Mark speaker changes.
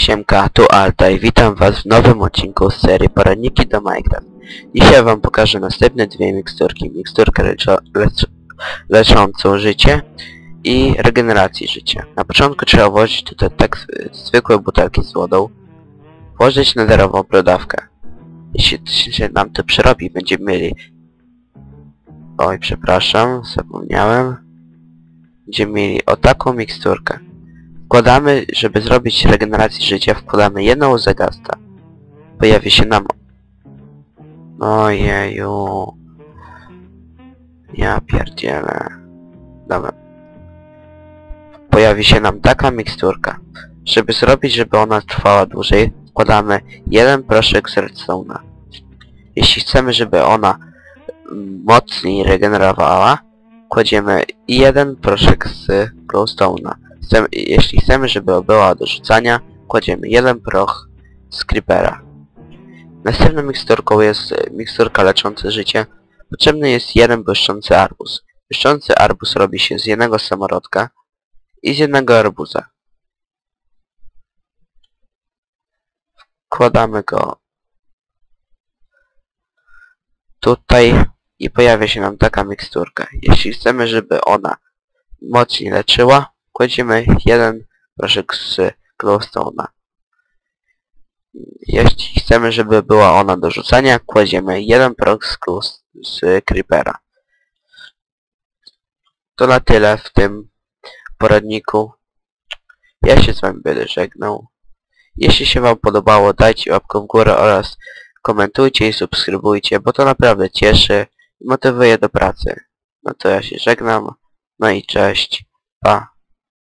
Speaker 1: Siemka, tu Alta i witam was w nowym odcinku z serii Poradniki do Minecraft. Dzisiaj wam pokażę następne dwie miksturki. Miksturkę leczo, lecz, leczącą życie i regeneracji życia. Na początku trzeba włożyć tutaj tak zwykłe butelki z wodą, włożyć nederową brodawkę. Jeśli się nam to przerobi, będziemy mieli... Oj, przepraszam, zapomniałem. Będziemy mieli o taką miksturkę. Wkładamy, żeby zrobić regenerację życia, wkładamy jedną łzę gasta. Pojawi się nam... Ojeju... Ja pierdzielę... Dobra. Pojawi się nam taka miksturka. Żeby zrobić, żeby ona trwała dłużej, wkładamy jeden proszek z redstone'a. Jeśli chcemy, żeby ona mocniej regenerowała, kładziemy jeden proszek z glowstone'a. Chcemy, jeśli chcemy, żeby była do rzucania, kładziemy jeden proch z creepera. Następną miksturką jest e, miksturka lecząca życie. Potrzebny jest jeden błyszczący arbuz. Błyszczący arbuz robi się z jednego samorodka i z jednego arbuza. Wkładamy go tutaj i pojawia się nam taka miksturka. Jeśli chcemy, żeby ona mocniej leczyła, kładziemy jeden proszek z glowstone'a. Jeśli chcemy, żeby była ona do rzucania, kładziemy jeden glow- z creepera. To na tyle w tym poradniku. Ja się z wami będę żegnał. Jeśli się wam podobało, dajcie łapkę w górę oraz komentujcie i subskrybujcie, bo to naprawdę cieszy i motywuje do pracy. No to ja się żegnam. No i cześć. Pa.